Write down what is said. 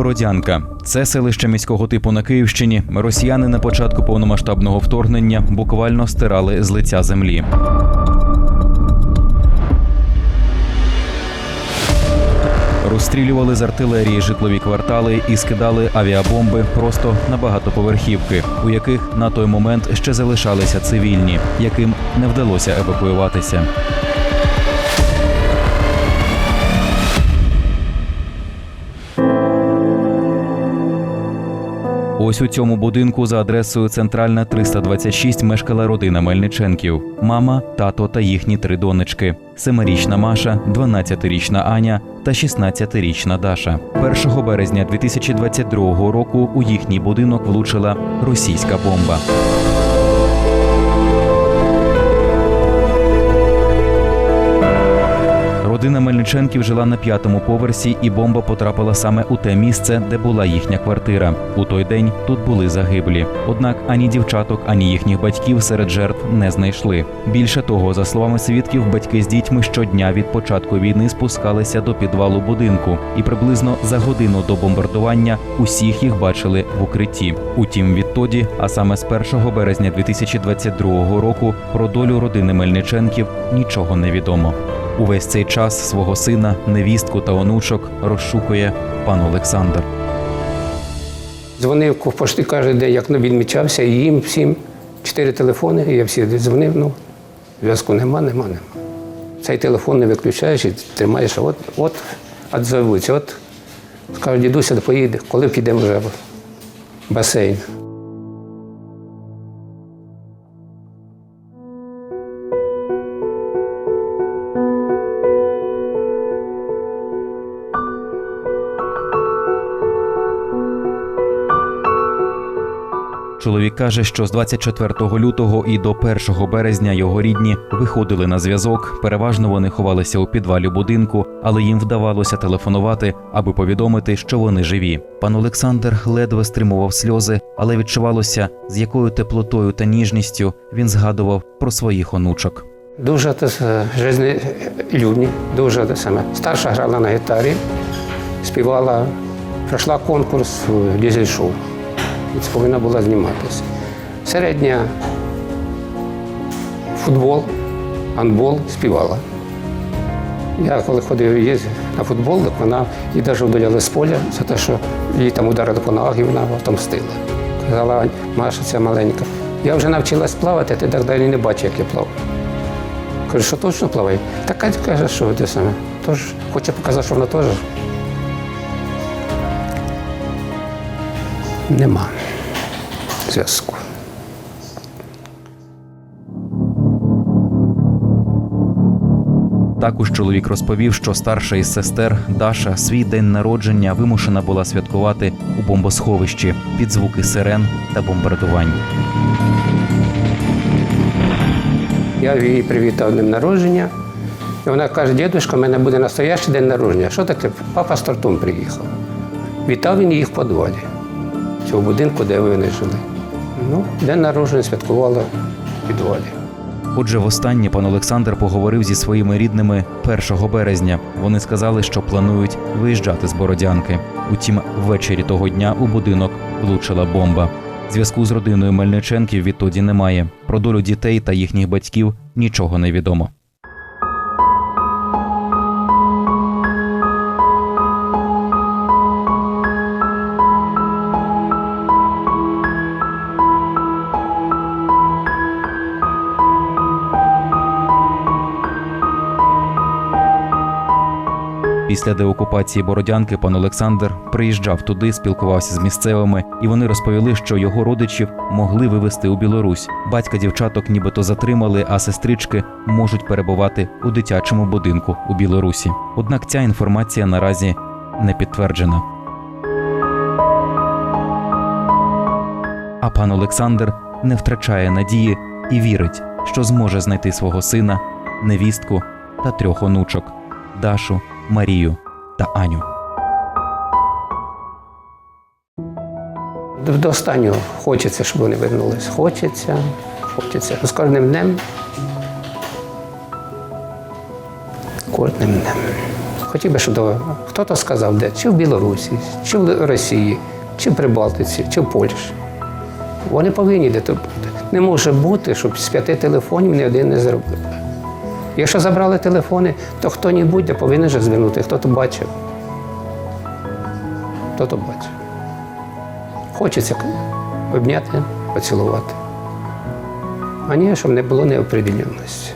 Бородянка це селище міського типу на Київщині. Росіяни на початку повномасштабного вторгнення буквально стирали з лиця землі. Розстрілювали з артилерії житлові квартали і скидали авіабомби просто на багатоповерхівки, у яких на той момент ще залишалися цивільні, яким не вдалося евакуюватися. Ось у цьому будинку за адресою Центральна 326 мешкала родина Мельниченків: мама, тато та їхні три донечки: семирічна Маша, 12-річна Аня та 16-річна Даша. 1 березня 2022 року у їхній будинок влучила російська бомба. Родина Мельниченків жила на п'ятому поверсі, і бомба потрапила саме у те місце, де була їхня квартира. У той день тут були загиблі. Однак ані дівчаток, ані їхніх батьків серед жертв не знайшли. Більше того, за словами свідків, батьки з дітьми щодня від початку війни спускалися до підвалу будинку, і приблизно за годину до бомбардування усіх їх бачили в укритті. Утім, відтоді, а саме з 1 березня 2022 року, про долю родини Мельниченків нічого не відомо. Увесь цей час свого сина, невістку та онучок розшукує пан Олександр. Дзвонив почти кожен день, як відмічався, і їм всім чотири телефони, і я всі дзвонив, ну, зв'язку нема, нема, нема. Цей телефон не виключаєш і тримаєш, от, от, відзовуться, от, скажуть, дідуся, поїде, коли підемо вже в басейн. Чоловік каже, що з 24 лютого і до 1 березня його рідні виходили на зв'язок. Переважно вони ховалися у підвалі будинку, але їм вдавалося телефонувати, аби повідомити, що вони живі. Пан Олександр ледве стримував сльози, але відчувалося, з якою теплотою та ніжністю він згадував про своїх онучок. Дуже жизнелюбні, дуже те саме. Старша грала на гітарі, співала, пройшла конкурс в дізель-шоу. І повинна була зніматися. Середня футбол, гандбол співала. Я коли ходив їздив на футбол, так вона її навіть вдаляли з поля за те, що її там ударили по ногах і вона отомстила. Казала, Маша, ця маленька. Я вже навчилась плавати, ти так далі не бачиш, як я плаваю. Кажу, що точно плаває? Та Катя каже, що те саме. Тож хоче показати, що вона теж. Нема зв'язку. Також чоловік розповів, що старша із сестер Даша свій день народження вимушена була святкувати у бомбосховищі під звуки сирен та бомбардувань. Я її привітав днем народження. І вона каже, дідусь, у мене буде настоящий день народження. Що таке? Папа з тортом приїхав. Вітав він їх в підвалі, в цього будинку, де вони жили. Ну, день народження святкували підвалі. Отже, востаннє пан Олександр поговорив зі своїми рідними 1 березня. Вони сказали, що планують виїжджати з Бородянки. Утім, ввечері того дня у будинок влучила бомба. Зв'язку з родиною Мельниченків відтоді немає. Про долю дітей та їхніх батьків нічого не відомо. Після деокупації Бородянки пан Олександр приїжджав туди, спілкувався з місцевими, і вони розповіли, що його родичів могли вивезти у Білорусь. Батька дівчаток нібито затримали, а сестрички можуть перебувати у дитячому будинку у Білорусі. Однак ця інформація наразі не підтверджена. А пан Олександр не втрачає надії і вірить, що зможе знайти свого сина, невістку та трьох онучок Дашу, Марію та Аню. До, останнього хочеться, щоб вони вернулись. Хочеться, хочеться. З кожним днем. Кожним днем. Хотів би, щоб хто-то сказав, де, чи в Білорусі, чи в Росії, чи в Прибалтиці, чи в Польщі. Вони повинні де то бути. Не може бути, щоб з п'яти телефонів ні один не зробив. Якщо забрали телефони, то хто-небудь де повинен же звернути, хто то бачив. Хто то бачив. Хочеться обняти, поцілувати. А ні, щоб не було неопределеності.